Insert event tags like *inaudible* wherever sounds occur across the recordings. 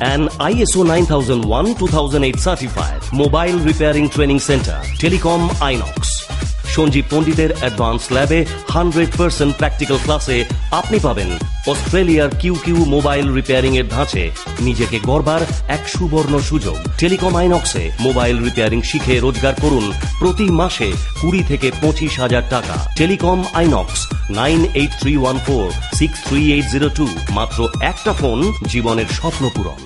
An ISO 9001-2008 certified mobile repairing training center, Telecom Inox. Sanjeev পণ্ডিতের advance ল্যাবে hundred percent practical ক্লাসে আপনি পাবেন অস্ট্রেলিয়ার কিউ কিউ মোবাইল রিপেয়ারিং এর ধাঁচে নিজেকে গড়বার এক সুবর্ণ সুযোগ। টেলিকম আইনক্সে মোবাইল রিপেয়ারিং শিখে রোজগার করুন প্রতি মাসে কুড়ি থেকে পঁচিশ হাজার টাকা। Telecom INOX nine eight three one four six three eight zero two. মাত্র একটা ফোন জীবনের স্বপ্ন পূরণ।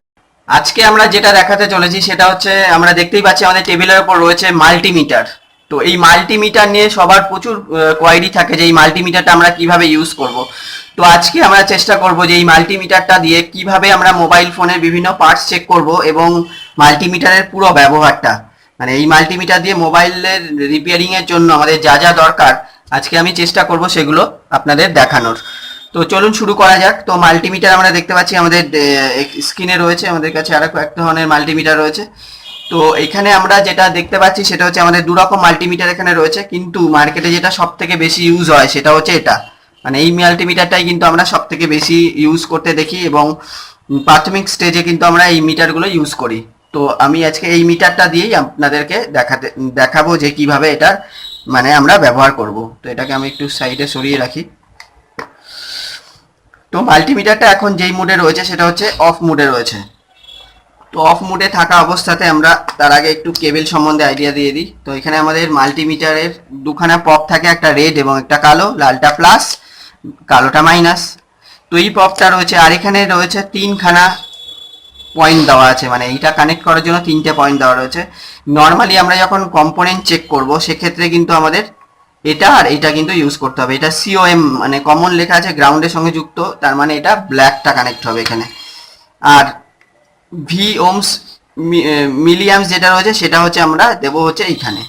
আজকে আমরা যেটা দেখাতে চলেছি সেটা হচ্ছে আমরা দেখতেই পাচ্ছি আমাদের টেবিলের উপর রয়েছে মাল্টিমিটার। তো এই মাল্টিমিটার নিয়ে সবার প্রচুর কোয়ারি থাকে যে এই মাল্টিমিটারটা আমরা কীভাবে ইউজ করব। তো আজকে আমরা চেষ্টা করব যে এই মাল্টিমিটারটা দিয়ে কীভাবে আমরা মোবাইল ফোনের বিভিন্ন পার্টস চেক করব এবং মাল্টিমিটারের পুরো ব্যবহারটা। মানে এই মাল্টিমিটার দিয়ে মোবাইলের রিপেয়ারিং এর জন্য আমাদের যা যা দরকার, আজকে আমি চেষ্টা করব সেগুলো আপনাদের দেখানোর। তো চলুন শুরু করা যাক। তো মাল্টিমিটার আমরা দেখতে পাচ্ছি আমাদের স্ক্রিনে রয়েছে, আমাদের কাছে আরও কয়েক ধরনের মাল্টিমিটার রয়েছে। তো এখানে আমরা যেটা দেখতে পাচ্ছি সেটা হচ্ছে আমাদের দু রকম মাল্টিমিটার এখানে রয়েছে, কিন্তু মার্কেটে যেটা সব থেকে বেশি ইউজ হয় সেটা হচ্ছে এটা। মানে এই মাল্টিমিটারটাই কিন্তু আমরা সব থেকে বেশি ইউজ করতে দেখি এবং প্রাথমিক স্টেজে কিন্তু আমরা এই মিটারগুলো ইউজ করি। তো আমি আজকে এই মিটারটা দিয়েই আপনাদেরকে দেখাতে, দেখাবো যে কীভাবে এটা মানে আমরা ব্যবহার করব। তো এটাকে আমি একটু সাইডে সরিয়ে রাখি। তো মাল্টিমিটারটা এখন যেই মুডে রয়েছে সেটা হচ্ছে অফ মুডে রয়েছে। তো অফ মুডে থাকা অবস্থাতে আমরা তার আগে একটু কেবল সম্বন্ধে আইডিয়া দিয়ে দিই। তো এখানে আমাদের মাল্টিমিটারের দুখানা পপ থাকে, একটা রেড এবং একটা কালো, লালটা প্লাস কালোটা মাইনাস তো এই পপটা রয়েছে, আর এখানে রয়েছে তিনখানা পয়েন্ট দেওয়া আছে মানে এইটা কানেক্ট করার জন্য তিনটে পয়েন্ট দেওয়া রয়েছে। নর্মালি আমরা যখন কম্পোনেন্ট চেক করব, সেক্ষেত্রে কিন্তু আমাদের এটা আর এটা কিন্তু ইউজ করতে হবে। এটা সিওএম মানে কমন লেখা আছে গ্রাউন্ডের সঙ্গে যুক্ত, তার মানে এটা ব্ল্যাকটা কানেক্ট হবে এখানে। আর ভি ওমস মিলিয়ামস যেটা রয়েছে, সেটা হচ্ছে আমরা দেব হচ্ছে এইখানে।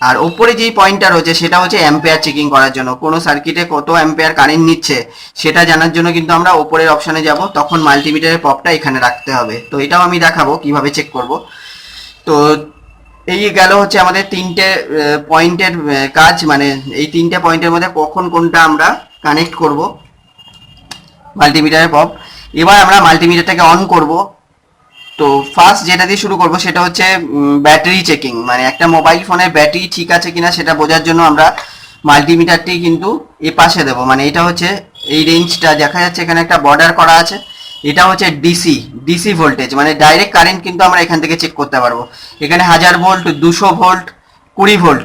আর ওপরে যেই পয়েন্টটা রয়েছে, সেটা হচ্ছে অ্যাম্পেয়ার চেকিং করার জন্য। কোনো সার্কিটে কত অ্যাম্পেয়ার কারেন্ট নিচ্ছে, সেটা জানার জন্য কিন্তু আমরা ওপরের অপশানে যাব। তখন মাল্টিমিটারের পপটা এখানে রাখতে হবে। তো এটাও আমি দেখাবো, কীভাবে চেক করব। তো এই গেল হচ্ছে আমাদের তিনটে পয়েন্টের কাজ। মানে এই তিনটে পয়েন্টের মধ্যে কখন কোনটা আমরা কানেক্ট করব। মাল্টিমিটারের পপ এবার আমরা মাল্টিমিটারটাকে অন করব। তো ফার্স্ট যেটা দিয়ে শুরু করব সেটা হচ্ছে ব্যাটারি চেকিং মানে একটা মোবাইল ফোনের ব্যাটারি ঠিক আছে কিনা সেটা বোঝার জন্য আমরা মাল্টিমিটারটি কিন্তু এ পাশে দেব। মানে এটা হচ্ছে এই রেঞ্জটা দেখা যাচ্ছে এখানে একটা বর্ডার করা আছে। এটা হচ্ছে ডিসি ডিসি ভোল্টেজ মানে ডাইরেক্ট কারেন্ট কিন্তু আমরা এখান থেকে চেক করতে পারব। এখানে হাজার ভোল্ট দুশো ভোল্ট কুড়ি ভোল্ট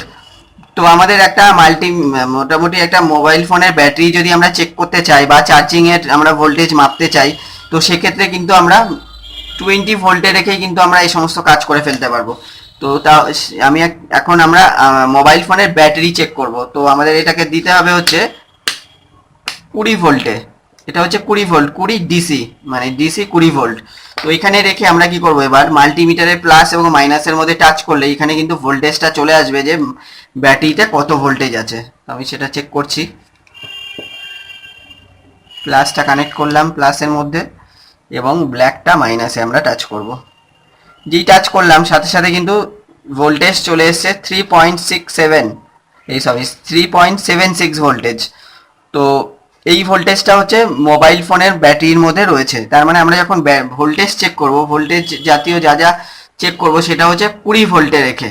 তো আমাদের একটা মাল্টি, মোটামুটি একটা মোবাইল ফোনের ব্যাটারি যদি আমরা চেক করতে চাই বা চার্জিং এর আমরা ভোল্টেজ মাপতে চাই, তো সেক্ষেত্রে কিন্তু আমরা টোয়েন্টি ভোল্টে রেখেই কিন্তু আমরা এই সমস্ত কাজ করে ফেলতে পারব। তো তা, আমি এখন আমরা মোবাইল ফোনের ব্যাটারি চেক করব। তো আমাদের এটাকে দিতে হবে হচ্ছে কুড়ি ভোল্টে এটা হচ্ছে কুড়ি ভোল্ট, কুড়ি ডিসি মানে ডিসি কুড়ি ভোল্ট। তো এখানে রেখে আমরা কি করব? এবার মাল্টিমিটারে প্লাস এবং মাইনাসের মধ্যে টাচ করলে এখানে কিন্তু ভোল্টেজটা চলে আসবে যে ব্যাটারিতে কত ভোল্টেজ আছে। তো আমি সেটা চেক করছি। প্লাসটা কানেক্ট করলাম প্লাসের মধ্যে এবং ব্ল্যাকটা মাইনাসে আমরা টাচ করব। যেই টাচ করলাম, সাথে সাথে কিন্তু ভোল্টেজ চলে এসছে থ্রি পয়েন্ট সিক্স সেভেন এই sorry three point seven six voltage তো এই ভোল্টেজটা হচ্ছে মোবাইল ফোনের ব্যাটারির মধ্যে রয়েছে। তার মানে আমরা যখন ভোল্টেজ চেক করব ভোল্টেজ জাতীয় যা যা চেক করব, সেটা হচ্ছে কুড়ি ভোল্টে রেখে।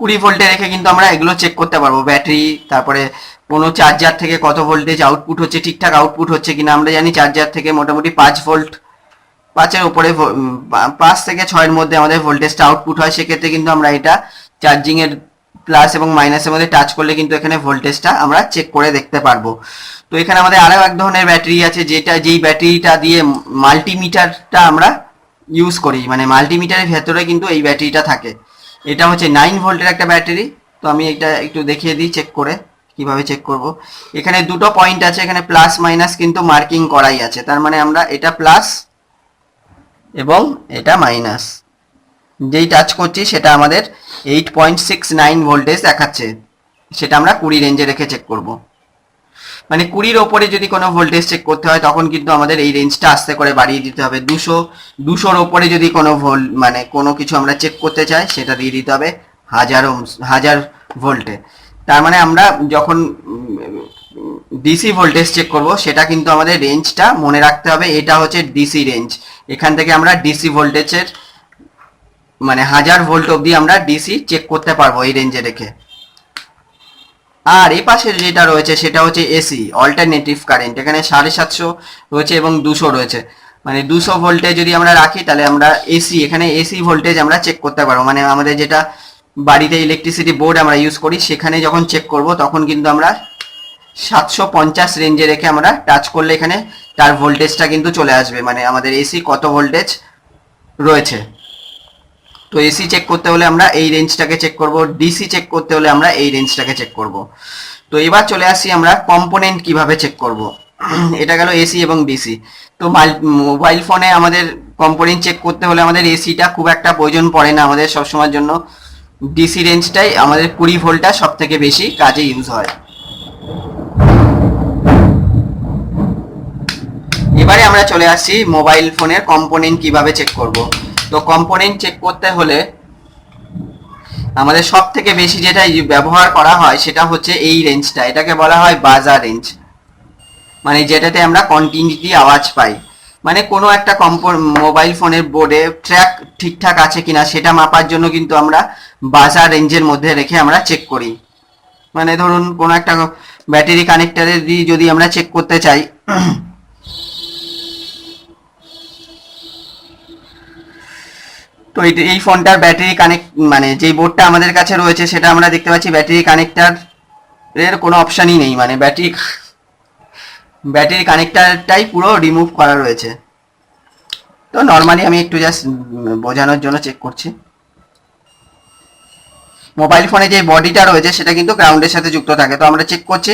কুড়ি ভোল্টে রেখে কিন্তু আমরা এগুলো চেক করতে পারব। ব্যাটারি, তারপরে কোনো চার্জার থেকে কত ভোল্টেজ আউটপুট হচ্ছে, ঠিকঠাক আউটপুট হচ্ছে কিনা, আমরা জানি চার্জার থেকে মোটামুটি পাঁচ ভোল্ট পাঁচের উপরে পাঁচ থেকে ছয়ের মধ্যে আমাদের ভোল্টেজটা আউটপুট হয়। সেক্ষেত্রে কিন্তু আমরা এটা চার্জিং এর প্লাস এবং মাইনাসের মধ্যে টাচ করলে কিন্তু এখানে ভোল্টেজটা আমরা চেক করে দেখতে পারব। তো এখানে আমাদের আরও এক ধরনের ব্যাটারি আছে যেটা, যেই ব্যাটারিটা দিয়ে মাল্টিমিটারটা আমরা ইউজ করি। মানে মাল্টিমিটারের ভেতরে কিন্তু এই ব্যাটারিটা থাকে। এটা হচ্ছে নাইন ভোল্টের একটা ব্যাটারি তো আমি এটা একটু দেখিয়ে দিই চেক করে কীভাবে চেক করব। এখানে দুটো পয়েন্ট আছে, এখানে প্লাস মাইনাস কিন্তু মার্কিং করাই আছে। তার মানে আমরা এটা প্লাস এবং এটা মাইনাস যেই টাচ করছি, সেটা আমাদের eight point six nine voltage দেখাচ্ছে। সেটা আমরা কুড়ি রেঞ্জে রেখে চেক করব। মানে কুড়ির ওপরে যদি কোনো ভোল্টেজ চেক করতে হয়, তখন কিন্তু আমাদের এই রেঞ্জটা আস্তে করে বাড়িয়ে দিতে হবে। দুশো, দুশোর ওপরে যদি কোনো ভোল্ট মানে কোনো কিছু আমরা চেক করতে চাই, সেটা দিয়ে দিতে হবে হাজার হাজার ভোল্টে তার মানে আমরা যখন ডিসি ভোল্টেজ চেক করব, সেটা কিন্তু আমাদের রেঞ্জটা মনে রাখতে হবে। এটা হচ্ছে ডিসি রেঞ্জ এখান থেকে আমরা ডিসি ভোল্টেজের মানে হাজার ভোল্ট অবধি আমরা ডিসি চেক করতে পারব এই রেঞ্জে রেখে। আর এই পাশে যেটা রয়েছে সেটা হচ্ছে এসি অল্টারনেটিভ কারেন্ট এখানে সাড়ে সাতশো রয়েছে এবং দুশো রয়েছে। মানে দুশো ভোল্টে যদি আমরা রাখি, তাহলে আমরা এসি এখানে এসি ভোল্টেজ আমরা চেক করতে পারব। মানে আমাদের যেটা বাড়িতে ইলেকট্রিসিটি বোর্ড আমরা ইউজ করি, সেখানে যখন চেক করব, তখন কিন্তু আমরা সাতশো পঞ্চাশ রেঞ্জে রেখে আমরা টাচ করলে এখানে তার ভোল্টেজটা কিন্তু চলে আসবে। মানে আমাদের এসি কত ভোল্টেজ রয়েছে? তো এসি চেক করতে হলে আমরা এই রেঞ্জটাকে চেক করব ডিসি চেক করতে হলে আমরা এই রেঞ্জটাকে চেক করব। তো এবার চলে আসি আমরা কম্পোনেন্ট কীভাবে চেক করব। *clears throat* এটা গেল এসি এবং ডিসি তো মোবাইল ফোনে আমাদের কম্পোনেন্ট চেক করতে হলে আমাদের এসিটা খুব একটা প্রয়োজন পড়ে না আমাদের সবসময়ের জন্য। ডিসি রেঞ্জটাই আমাদের কুড়ি ভোল্টটা সব থেকে বেশি কাজে ইউজ হয়। এবারে আমরা চলে আসছি মোবাইল ফোনের কম্পোনেন্ট কীভাবে চেক করব। তো কম্পোনেন্ট চেক করতে হলে আমাদের সব থেকে বেশি যেটা ব্যবহার করা হয় সেটা হচ্ছে এই রেঞ্জটা এটাকে বলা হয় বাজার রেঞ্জ মানে যেটাতে আমরা কন্টিনিউটি আওয়াজ পাই। মানে কোনো একটা কম্প মোবাইল ফোনের বোর্ডে ট্র্যাক ঠিকঠাক আছে কিনা সেটা মাপার জন্য কিন্তু আমরা বাজার রেঞ্জের মধ্যে রেখে আমরা চেক করি। মানে ধরুন কোনো একটা ব্যাটারি কানেক্টারে দিয়ে যদি আমরা চেক করতে চাই তো এই ফোনটার ব্যাটারি কানেক্ট মানে যেই বোর্ডটা আমাদের কাছে রয়েছে, সেটা আমরা দেখতে পাচ্ছি ব্যাটারি কানেক্টার এর কোনো অপশানই নেই। মানে ব্যাটারি ব্যাটারি কানেক্টারটাই পুরো রিমুভ করা রয়েছে। তো নর্মালি আমি একটু জাস্ট বোঝানোর জন্য চেক করছি। মোবাইল ফোনে যে বডিটা রয়েছে, সেটা কিন্তু গ্রাউন্ডের সাথে যুক্ত থাকে। তো আমরা চেক করছি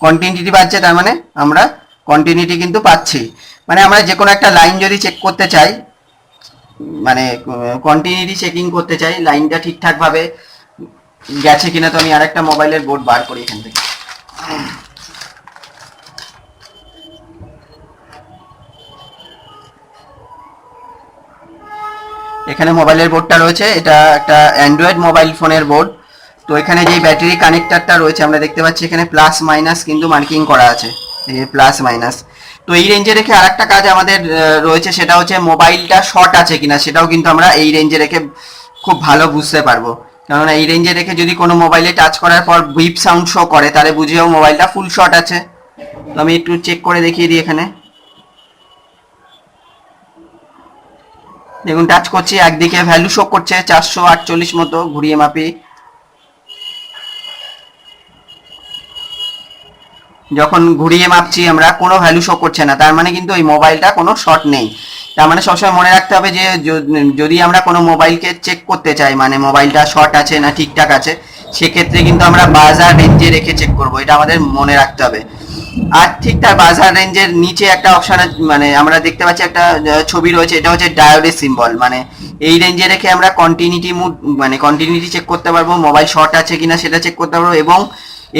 কন্টিনিউটি পাচ্ছে তার মানে আমরা কন্টিনিউটি কিন্তু পাচ্ছি। মানে আমরা যে কোনো একটা লাইন যদি চেক করতে চাই মানে কন্টিনিউটি চেকিং করতে চাই, লাইনটা ঠিকঠাক ভাবে গেছে কিনা তো আমি আরেকটা মোবাইলের বোর্ড বার করি এখান থেকে। এখানে মোবাইলের বোর্ডটা রয়েছে, এটা একটা অ্যান্ড্রয়েড মোবাইল ফোনের বোর্ড তো এখানে যেই ব্যাটারি কানেক্টারটা রয়েছে, আমরা দেখতে পাচ্ছি এখানে প্লাস মাইনাস কিন্তু মার্কিং করা আছে প্লাস মাইনাস তো এই রেঞ্জে রেখে আরেকটা কাজ আমাদের রয়েছে, সেটা হচ্ছে মোবাইলটা শর্ট আছে কিনা, সেটাও কিন্তু আমরা এই রেঞ্জে রেখে খুব ভালো বুঝতে পারব। কেননা এই রেঞ্জে রেখে যদি কোনো মোবাইলে টাচ করার পর বিপ সাউন্ড শো করে, তাহলে বুঝেও মোবাইলটা ফুল শর্ট আছে। তো আমি একটু চেক করে দেখিয়ে দিই এখানে। দেখুন টাচ করছি, একদিকে ভ্যালু শো করছে চারশো আটচল্লিশ মতো, ঘুরিয়ে মাপি। যখন ঘুরিয়ে মাপছি আমরা, কোনো ভ্যালু শো করছে না। তার মানে কিন্তু ওই মোবাইলটা কোনো শর্ট নেই। তার মানে সবসময় মনে রাখতে হবে যে, যদি আমরা কোনো মোবাইলকে চেক করতে চাই মানে মোবাইলটা শর্ট আছে না ঠিকঠাক আছে, সেক্ষেত্রে কিন্তু আমরা বাজার রেঞ্জে রেখে চেক করব। এটা আমাদের মনে রাখতে হবে। আর ঠিক তার বাজার রেঞ্জের নিচে একটা অপশন মানে আমরা দেখতে পাচ্ছি একটা ছবি রয়েছে, এটা হচ্ছে ডায়োডের সিম্বল মানে এই রেঞ্জে রেখে আমরা কন্টিনিউটি মুড মানে কন্টিনিউটি চেক করতে পারব মোবাইল শর্ট আছে কিনা সেটা চেক করতে পারব এবং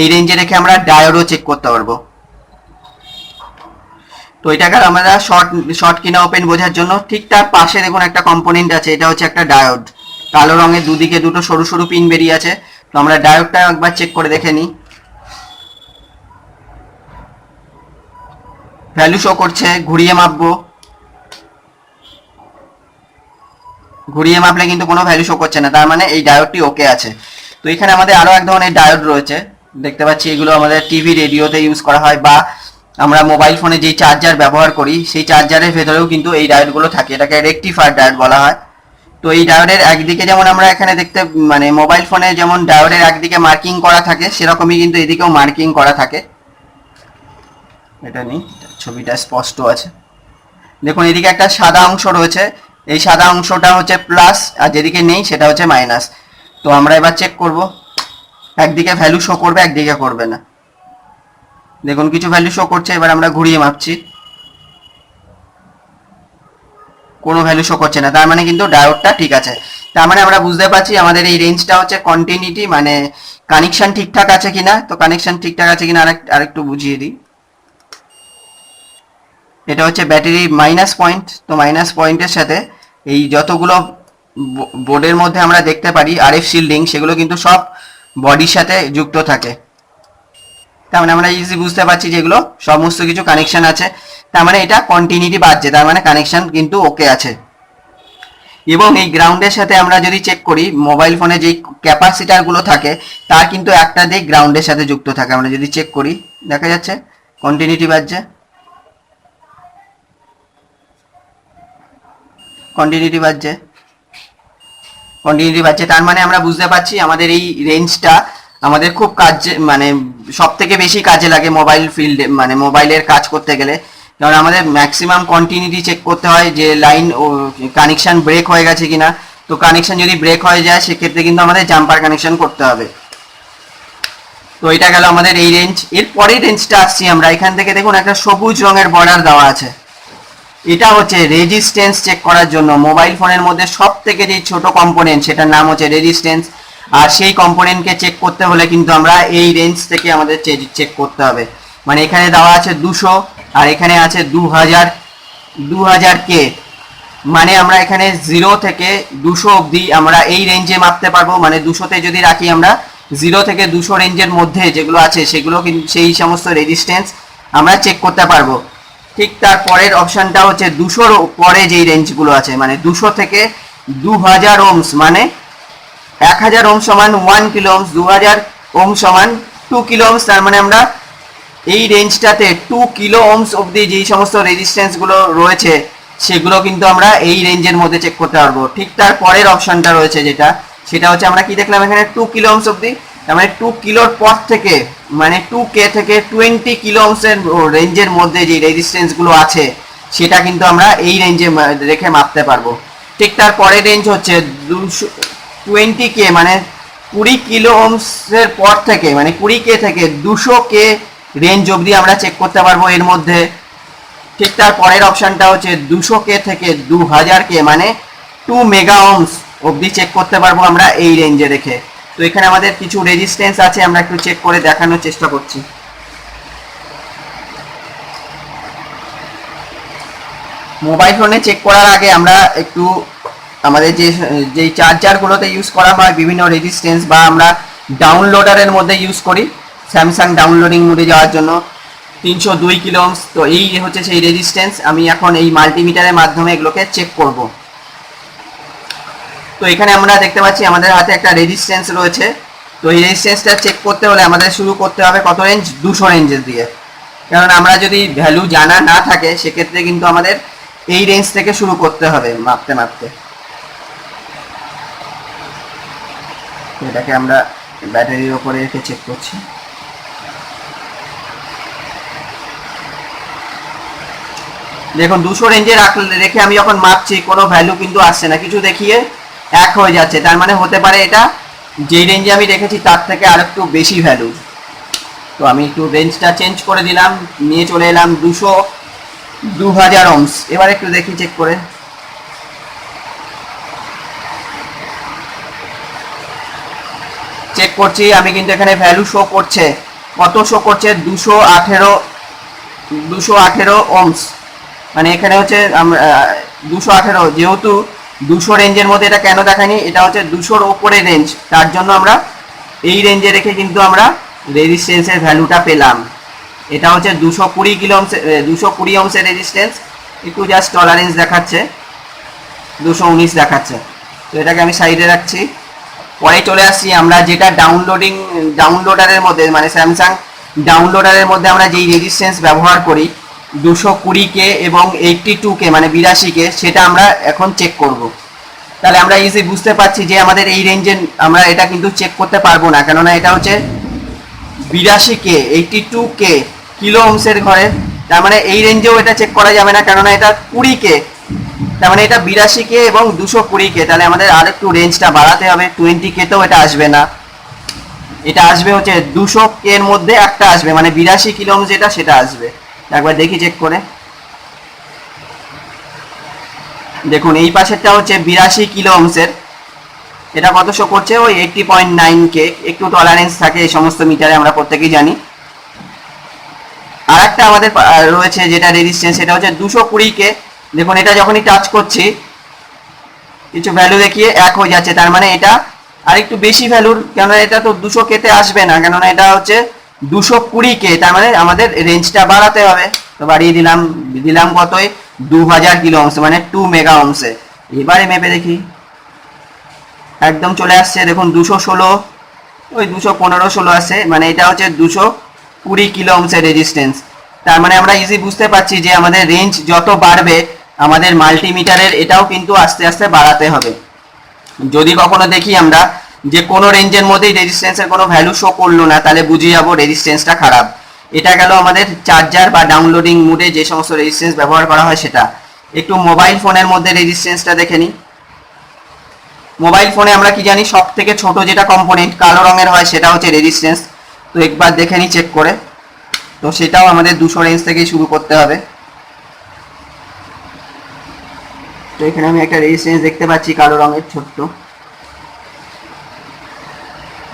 এই রেঞ্জে রেখে আমরা ডায়োডও চেক করতে পারব। তো এটাকে আমরা শর্ট শর্ট কিনা ওপেন বোঝার জন্য। ঠিক তার পাশে দেখুন একটা কম্পোনেন্ট আছে, এটা হচ্ছে একটা ডায়োড কালো রঙের দুদিকে দুটো সরু সরু পিন বেরিয়ে আছে। তো আমরা ডায়োডটা একবার চেক করে দেখে নিই। ভ্যালু শো করছে, ঘুরিয়ে মাপবো। ঘুরিয়ে মাপলে কিন্তু কোনো ভ্যালু শো করছে না, তার মানে এই ডায়োডটি ওকে আছে। তো এখানে আমাদের আরও এক ধরনের ডায়োড রয়েছে। দেখতে পাচ্ছি এগুলো আমাদের টিভি রেডিওতে ইউজ করা হয় বা আমরা মোবাইল ফোনে যেই চার্জার ব্যবহার করি, সেই চার্জারের ভেতরেও কিন্তু এই ডায়োডগুলো থাকে। এটাকে রেকটিফায়ার ডায়োড বলা হয়। তো এই ডায়োডের একদিকে যেমন আমরা এখানে দেখতে মানে মোবাইল ফোনে যেমন ডায়োডের একদিকে মার্কিং করা থাকে, সেরকমই কিন্তু এদিকেও মার্কিং করা থাকে। এটা নেই, ছবিটা স্পষ্ট আছে। দেখুন, এদিকে একটা সাদা অংশ রয়েছে। এই সাদা অংশটা হচ্ছে প্লাস আর যেদিকে নেই সেটা হচ্ছে মাইনাস তো আমরা এবার চেক করব। একদিকে ভ্যালু শো করবে, একদিকে করবে না। দেখুন, কিছু ভ্যালু শো করছে, এবার আমরা ঘুরিয়ে মাপছি। কোনো ভ্যালু শো করছে না, তার মানে কিন্তু ডায়োডটা ঠিক আছে। তার মানে আমরা বুঝতে পারছি আমাদের এই রেঞ্জটা হচ্ছে কন্টিনিউটি মানে কানেকশন ঠিকঠাক আছে কিনা। তো কানেকশন ঠিকঠাক আছে কিনা, আরেক আরেকটু বুঝিয়ে দিই। এটা হচ্ছে ব্যাটারি মাইনাস পয়েন্ট তো মাইনাস পয়েন্টের সাথে এই যতগুলো বোর্ডের মধ্যে আমরা দেখতে পারি আরএফ শিল্ডিং সেগুলো কিন্তু সব বডির সাথে যুক্ত থাকে। তার মানে আমরা ইজি বুঝতে পারছি যেগুলো সমস্ত কিছু কানেকশন আছে। তার মানে এটা কন্টিনিউটি বাজছে তার মানে কানেকশন কিন্তু ওকে আছে। এবং এই গ্রাউন্ডের সাথে আমরা যদি চেক করি মোবাইল ফোনে যেই ক্যাপাসিটারগুলো থাকে, তার কিন্তু একটা দিক গ্রাউন্ডের সাথে যুক্ত থাকে। আমরা যদি চেক করি, দেখা যাচ্ছে কন্টিনিউটি বাজছে কন্টিনিউটি বাজছে কন্টিনিউটি বাজছে তার মানে আমরা বুঝতে পারছি আমাদের এই রেঞ্জটা আমাদের খুব কাজে মানে সব থেকে বেশি কাজে লাগে মোবাইল ফিল্ডে মানে মোবাইলের কাজ করতে গেলে। কারণ আমাদের ম্যাক্সিমাম কন্টিনিউটি চেক করতে হয় যে লাইন কানেকশন ব্রেক হয়ে গেছে কিনা। তো কানেকশান যদি ব্রেক হয়ে যায়, সেক্ষেত্রে কিন্তু আমাদের জাম্পার কানেকশান করতে হবে। তো এটা গেল আমাদের এই রেঞ্জ এর পরের রেঞ্জটা আসছি আমরা। এখান থেকে দেখুন একটা সবুজ রঙের বর্ডার দেওয়া আছে। এটা হচ্ছে রেজিস্ট্যান্স চেক করার জন্য মোবাইল ফোনের মধ্যে সব থেকে যে ছোট কম্পোনেন্ট সেটার নাম হচ্ছে রেজিস্ট্যান্স আর সেই কম্পোনেন্টকে চেক করতে হলে কিন্তু আমরা এই রেঞ্জ থেকে আমাদের চেক করতে হবে। মানে এখানে দেওয়া আছে দুশো, আর এখানে আছে দু হাজার দু হাজার কে। মানে আমরা এখানে জিরো থেকে দুশো অবধি আমরা এই রেঞ্জে মাপতে পারব। মানে দুশোতে যদি রাখি আমরা জিরো থেকে দুশো রেঞ্জের মধ্যে যেগুলো আছে সেগুলো কিন্তু সেই সমস্ত রেজিস্ট্যান্স আমরা চেক করতে পারব। ঠিক তার পরের অপশনটা হচ্ছে দুশোর পরে যেই রেঞ্জগুলো আছে মানে দুশো থেকে দু হাজার ওমস মানে এক হাজার ওম সমান ওয়ান কিলো ওমস দু হাজার ওম সমান টু কিলো ওমস তার মানে আমরা এই রেঞ্জটাতে টু কিলো ওমস অবধি যেই সমস্ত রেজিস্ট্যান্সগুলো রয়েছে, সেগুলো কিন্তু আমরা এই রেঞ্জের মধ্যে চেক করতে পারব। ঠিক তার পরের অপশনটা রয়েছে যেটা, সেটা হচ্ছে আমরা কি দেখলাম এখানে টু কিলো ওমস অবধি তার মানে টু কিলোর পর থেকে মানে টু কে থেকে টোয়েন্টি কিলো ওমসের রেঞ্জের মধ্যে যে রেজিস্ট্যান্সগুলো আছে, সেটা কিন্তু আমরা এই রেঞ্জে রেখে মাপতে পারব। ঠিক তার পরের রেঞ্জ হচ্ছে দুশো টোয়েন্টি কে মানে কুড়ি কিলো ওমসের পর থেকে মানে কুড়ি কে থেকে দুশো কে রেঞ্জ অবধি আমরা চেক করতে পারব এর মধ্যে। ঠিক তার পরের অপশানটা হচ্ছে দুশো কে থেকে দু হাজার কে মানে টু মেগা ওমস অবধি চেক করতে পারব আমরা এই রেঞ্জে রেখে। তো এখানে আমাদের কিছু রেজিস্ট্যান্স আছে আমরা একটু চেক করে দেখানোর চেষ্টা করছি। মোবাইল ফোনে চেক করার আগে আমরা একটু আমাদের যে যেই চার্জারগুলোতে ইউজ করা হয় বিভিন্ন রেজিস্ট্যান্স বা আমরা ডাউনলোডারের মধ্যে ইউজ করি স্যামসাং ডাউনলোডিং মোডে যাওয়ার জন্য। তিনশো দুই কিলো ohms, তো এই হচ্ছে সেই রেজিস্ট্যান্স আমি এখন এই মাল্টিমিটারের মাধ্যমে এগুলোকে চেক করব। তো এখানে আমরা দেখতে পাচ্ছি আমাদের হাতে একটা রেজিস্ট্যান্স রয়েছে। তো এই রেজিস্ট্যান্সটা চেক করতে হলে আমাদের শুরু করতে হবে কত রেঞ্জ দুশো রেঞ্জের দিয়ে। কারণ আমরা যদি ভ্যালু জানা না থাকে, সেক্ষেত্রে কিন্তু আমাদের এই রেঞ্জ থেকে শুরু করতে হবে মাপতে মাপতে। এটাকে আমরা ব্যাটারির ওপরে রেখে চেক করছি। দেখুন, দুশো রেঞ্জে রাখলে রেখে আমি যখন মাপছি, কোনো ভ্যালু কিন্তু আসছে না। কিছু দেখিয়ে এক হয়ে যাচ্ছে। তার মানে হতে পারে এটা যেই রেঞ্জে আমি রেখেছি তার থেকে আর একটু বেশি ভ্যালু তো আমি একটু রেঞ্জটা চেঞ্জ করে দিলাম, নিয়ে চলে এলাম দুশো দু হাজার ওমস এবার একটু দেখি চেক করে। চেক করছি, আমি কিন্তু এখানে ভ্যালু শো করছে। কত শো করছে? দুশো আঠেরো দুশো আঠেরো ওমস মানে এখানে হচ্ছে দুশো আঠেরো। যেহেতু দুশো রেঞ্জের মধ্যে এটা কেন দেখায়নি? এটা হচ্ছে দুশোর ওপরে রেঞ্জ। তার জন্য আমরা এই রেঞ্জে রেখে কিন্তু আমরা রেজিস্ট্যান্সের ভ্যালুটা পেলাম। এটা হচ্ছে দুশো কুড়ি কিলো অংশে দুশো কুড়ি অংশের রেজিস্ট্যান্স। একটু জাস্ট টলারেন্স দেখাচ্ছে। দুশো উনিশ দেখাচ্ছে। তো এটাকে আমি সাইডে রাখছি। পরে চলে আসছি আমরা যেটা ডাউনলোডিং ডাউনলোডারের মধ্যে মানে স্যামসাং ডাউনলোডারের মধ্যে আমরা যেই রেজিস্ট্যান্স ব্যবহার করি দুশো কুড়ি কে এবং এইটটি টু কে মানে বিরাশি কে, সেটা আমরা এখন চেক করব। তাহলে আমরা ইজি বুঝতে পারছি যে আমাদের এই রেঞ্জে আমরা এটা কিন্তু চেক করতে পারব না, কেননা এটা হচ্ছে বিরাশি K, eighty two K, kilo অংশের ঘরে। তার মানে এই রেঞ্জেও এটা চেক করা যাবে না, কেননা এটা কুড়ি কে। তার মানে এটা বিরাশি কে এবং দুশো কুড়ি কে, তাহলে আমাদের আর একটু রেঞ্জটা বাড়াতে হবে টোয়েন্টি কেতেও এটা আসবে না। এটা আসবে হচ্ছে দুশো এর মধ্যে একটা আসবে মানে বিরাশি কিলো ওহম যেটা, সেটা আসবে। একবার দেখি চেক করে। দেখুন, এই পাশেরটা হচ্ছে বিরাশি কিলো ওহমসের এটা কত শো করছে? ওই এইটটি পয়েন্ট নাইন কে একটু টলারেন্স থাকে এই সমস্ত মিটারে আমরা প্রত্যেকেই জানি। আর একটা আমাদের রয়েছে যেটা রেজিস্ট্যান্স সেটা হচ্ছে দুশো কুড়ি কে দেখুন, এটা যখনই টাচ করছি, কিছু ভ্যালু দেখিয়ে এক হয়ে যাচ্ছে। তার মানে এটা আর একটু বেশি ভ্যালুর কেননা এটা তো দুশো কেতে আসবে না। কেননা এটা হচ্ছে দুশো কুড়ি কে, তার মানে আমাদের রেঞ্জটা বাড়াতে হবে। তো বাড়িয়ে দিলাম দিলাম কতই? দু হাজার কিলো অংশে মানে টু মেগা অংশে। এবারে মেপে দেখি। একদম চলে আসছে, দেখুন, দুশো ষোলো, ওই দুশো পনেরো ষোলো আসছে মানে এটা হচ্ছে দুশো কুড়ি কিলো অংশের রেজিস্ট্যান্স তার মানে আমরা ইজি বুঝতে পারছি যে আমাদের রেঞ্জ যত বাড়বে, আমাদের মাল্টিমিটারের এটাও কিন্তু আস্তে আস্তে বাড়াতে হবে। যদি কখনো দেখি আমরা যে কোনো রেঞ্জের মধ্যেই রেজিস্ট্যান্সের কোনো ভ্যালু শো করল না, তাহলে বুঝে যাব রেজিস্ট্যান্সটা খারাপ। এটা গেল আমাদের চার্জার বা ডাউনলোডিং মুডে যে সমস্ত রেজিস্ট্যান্স ব্যবহার করা হয় সেটা। একটু মোবাইল ফোনের মধ্যে রেজিস্ট্যান্সটা দেখে নিই। মোবাইল ফোনে আমরা কি জানি সব থেকে ছোট যেটা কম্পোনেন্ট কালো রঙের হয়, সেটা হচ্ছে রেজিস্ট্যান্স তো একবার দেখে নিই চেক করে। তো সেটাও আমাদের দুশো রেঞ্জ থেকেই শুরু করতে হবে। তো এখানে আমি একটা রেজিস্ট্যান্স দেখতে পাচ্ছি কালো রঙের ছোট্ট।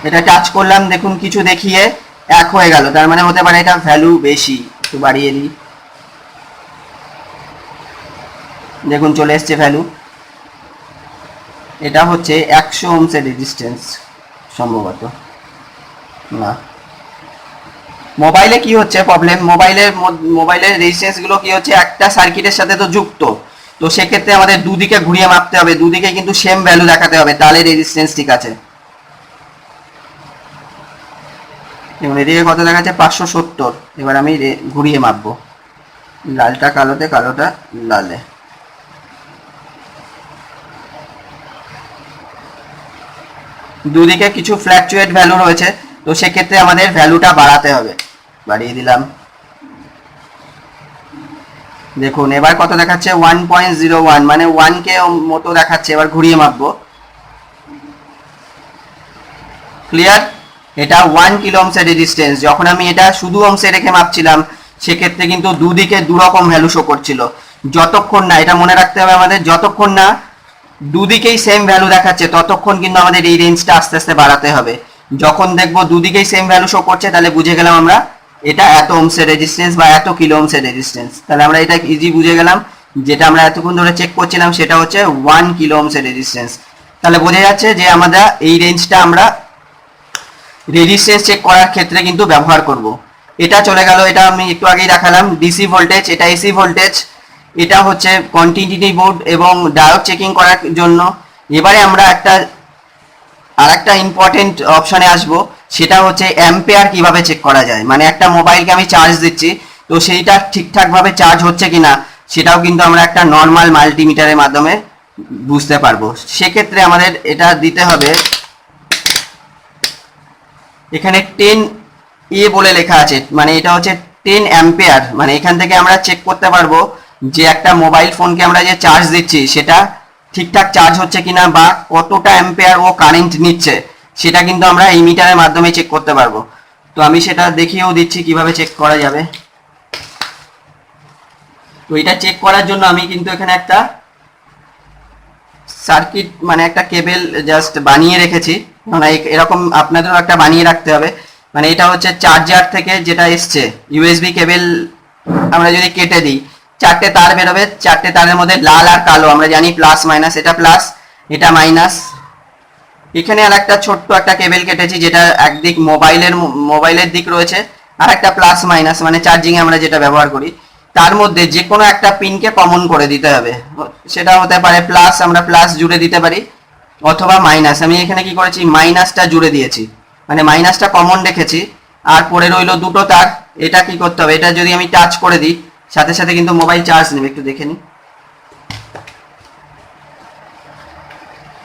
এটা টাচ করলাম, দেখুন কিছু দেখিয়ে, এক হয়ে গেল। তার মানে হতে পারে এটা ভ্যালু বেশি। একটু বাড়িয়ে দিই। দেখুন, চলে এসছে ভ্যালু এটা হচ্ছে একশো ওমসের রেজিস্ট্যান্স সম্ভবত। না। মোবাইলে কি হচ্ছে প্রবলেম মোবাইলের মোবাইলের রেজিস্ট্যান্সগুলো কি হচ্ছে? একটা সার্কিটের সাথে তো যুক্ত। তো সেক্ষেত্রে আমাদের দুদিকে ঘুরিয়ে মাপতে হবে। দুদিকে কিন্তু সেম ভ্যালু দেখাতে হবে। তাহলে রেজিস্ট্যান্স ঠিক আছে। এবং এদিকে কত দেখাচ্ছে? পাঁচশো সত্তর। এবার আমি ঘুরিয়ে মাপবো। লালটা কালোতে, কালোটা লালে। দুদিকে কিছু ফ্ল্যাকচুয়েট ভ্যালু রয়েছে। তো সেক্ষেত্রে আমাদের ভ্যালুটা বাড়াতে হবে। বাড়িয়ে দিলাম। দেখুন, এবার কত দেখাচ্ছে? ওয়ান পয়েন্ট জিরো ওয়ান মানে ওয়ান কে মতো দেখাচ্ছে। এবার ঘুরিয়ে মাপবো। ক্লিয়ার এটা ওয়ান কিলো অংশের রেজিস্ট্যান্স যখন আমি এটা শুধু অংশে রেখে মাপছিলাম, সেক্ষেত্রে কিন্তু দুদিকে দু রকম ভ্যালু শো করছিল। যতক্ষণ না, এটা মনে রাখতে হবে আমাদের, যতক্ষণ না দুদিকেই সেম ভ্যালু দেখাচ্ছে, ততক্ষণ কিন্তু আমাদের এই রেঞ্জটা আস্তে আস্তে বাড়াতে হবে। যখন দেখব দুদিকেই সেম ভ্যালু শো করছে, তাহলে বুঝে গেলাম আমরা এটা এত ওমসের রেজিস্ট্যান্স বা এত কিলো ওমসের রেজিস্ট্যান্স তাহলে আমরা এটা ইজি বুঝে গেলাম, যেটা আমরা এতক্ষণ ধরে চেক করছিলাম, সেটা হচ্ছে ওয়ান কিলো ওমসের রেজিস্ট্যান্স তাহলে বোঝা যাচ্ছে যে আমরা এই রেঞ্জটা আমরা রেজিস্ট্যান্স চেক করার ক্ষেত্রে কিন্তু ব্যবহার করব। এটা চলে গেল, এটা আমি একটু আগেই দেখালাম। ডিসি ভোল্টেজ এটা এসি ভোল্টেজ এটা হচ্ছে কন্টিনিউটি বোর্ড এবং ডায়োড চেকিং করার জন্য। এবারে আমরা একটা আর একটা ইম্পর্টেন্ট অপশনে আসব, সেটা হচ্ছে অ্যাম্পেয়ার কীভাবে চেক করা যায়। মানে একটা মোবাইলকে আমি চার্জ দিচ্ছি, তো সেইটা ঠিকঠাকভাবে চার্জ হচ্ছে কিনা, সেটাও কিন্তু আমরা একটা নর্মাল মাল্টিমিটারের মাধ্যমে বুঝতে পারব। সেক্ষেত্রে আমাদের এটা দিতে হবে এখানে টেন এ বলে লেখা আছে মানে এটা হচ্ছে টেন অ্যাম্পেয়ার মানে এখান থেকে আমরা চেক করতে পারব যে একটা মোবাইল ফোনকে আমরা যে চার্জ দিচ্ছি, সেটা ঠিকঠাক চার্জ হচ্ছে কিনা বা কতটা অ্যাম্পেয়ার ও কারেন্ট নিচ্ছে, সেটা কিন্তু আমরা এই মিটারের মাধ্যমে চেক করতে পারব। তো আমি সেটা দেখিয়েও দিচ্ছি কীভাবে চেক করা যাবে। তো এটা চেক করার জন্য আমি কিন্তু এখানে একটা সার্কিট মানে একটা কেবেল জাস্ট বানিয়ে রেখেছি। মানে এরকম আপনাদেরও একটা বানিয়ে রাখতে হবে। মানে এটা হচ্ছে চার্জার থেকে যেটা এসছে ইউএসবি কেবেল আমরা যদি কেটে দিই, চারটে তার বেরোবে, চারটে তারের মধ্যে লাল আর কালো, আমরা জানি প্লাস মাইনাস এটা প্লাস এটা মাইনাস এখানে আর একটা ছোট্ট একটা কেবেল কেটেছি, যেটা একদিক মোবাইলের মোবাইলের দিক রয়েছে, আর একটা প্লাস মাইনাস মানে চার্জিং আমরা যেটা ব্যবহার করি। তার মধ্যে যে কোনো একটা পিনকে কমন করে দিতে হবে। সেটা হতে পারে প্লাস আমরা প্লাস জুড়ে দিতে পারি। অথবা মাইনাস আমি এখানে কি করেছি? মাইনাসটা জুড়ে দিয়েছি। মানে মাইনাসটা কমন রেখেছি। আর পরে রইল দুটো তার। এটা কি করতে হবে? এটা যদি আমি টাচ করে দিই, সাথে সাথে কিন্তু মোবাইল চার্জ নেবে। একটু দেখে নিই।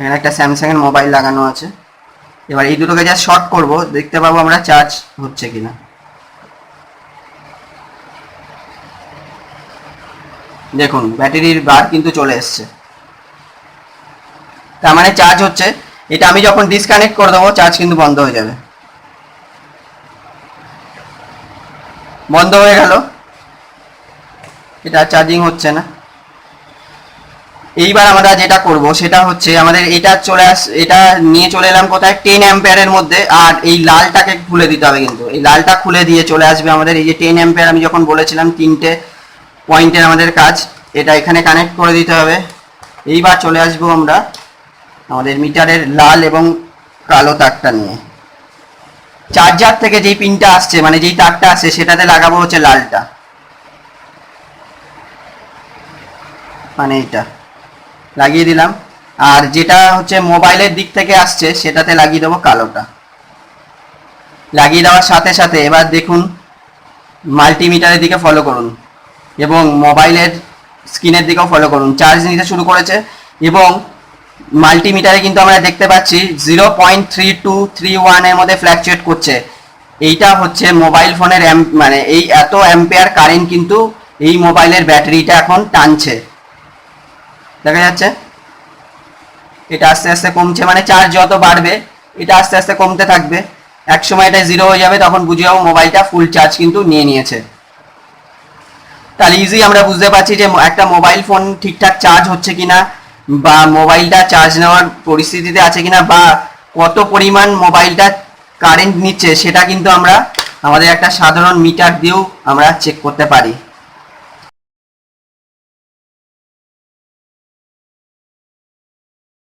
এখানে একটা স্যামসাং এর মোবাইল লাগানো আছে। এবার এই দুটোকে যা শর্ট করব। দেখতে পাবো আমরা চার্জ হচ্ছে কিনা। দেখুন ব্যাটারির বার কিন্তু চলে এসছে। তার মানে চার্জ হচ্ছে। এটা আমি যখন ডিসকানেক্ট করে দেবো চার্জ কিন্তু বন্ধ হয়ে যাবে। বন্ধ হয়ে গেল। এটা চার্জিং হচ্ছে না। এইবার আমরা যেটা করব, সেটা হচ্ছে আমাদের এটা চলে আস, এটা নিয়ে চলে এলাম কোথায়? টেন অ্যাম্পেয়ারের মধ্যে। আর এই লালটাকে খুলে দিতে হবে কিন্তু। এই লালটা খুলে দিয়ে চলে আসবে আমাদের। এই যে টেন অ্যাম্পেয়ার আমি যখন বলেছিলাম, তিনটে পয়েন্টের আমাদের কাজ, এটা এখানে কানেক্ট করে দিতে হবে। এইবার চলে আসব আমরা আমাদের মিটারের লাল এবং কালো তারটা নিয়ে। চার্জার থেকে যেই পিনটা আসছে মানে যেই তারটা আসছে, সেটাতে লাগাবো হচ্ছে লালটা। মানে এটা লাগিয়ে দিলাম। আর যেটা হচ্ছে মোবাইলের দিক থেকে আসছে, সেটাতে লাগিয়ে দেবো কালোটা। লাগিয়ে দেওয়ার সাথে সাথে এবার দেখুন, মাল্টিমিটারের দিকে ফলো করুন এবং মোবাইলের স্ক্রিনের দিকেও ফলো করুন। চার্জ নিতে শুরু করেছে এবং মাল্টিমিটারে কিন্তু আমরা দেখতে পাচ্ছি zero point three two three ওয়ানের মধ্যে ফ্ল্যাকচুয়েট করছে। এইটা হচ্ছে মোবাইল ফোনের মানে এই এত অ্যাম্পেয়ার কারেন্ট কিন্তু এই মোবাইলের ব্যাটারিটা এখন টানছে। দেখা যাচ্ছে? এটা আস্তে আস্তে কমছে মানে চার্জ যত বাড়বে, এটা আস্তে আস্তে কমতে থাকবে। এক সময় এটা জিরো হয়ে যাবে, তখন বুঝে যাব মোবাইলটা ফুল চার্জ কিন্তু নিয়ে নিয়েছে। তাহলে ইজি আমরা বুঝতে পারছি যে একটা মোবাইল ফোন ঠিকঠাক চার্জ হচ্ছে কিনা। বা মোবাইলটা চার্জ নেওয়ার পরিস্থিতিতে আছে কিনা বা কত পরিমাণ মোবাইলটা কারেন্ট নিচ্ছে, সেটা কিন্তু আমরা আমাদের একটা সাধারণ মিটার দিয়েও আমরা চেক করতে পারি।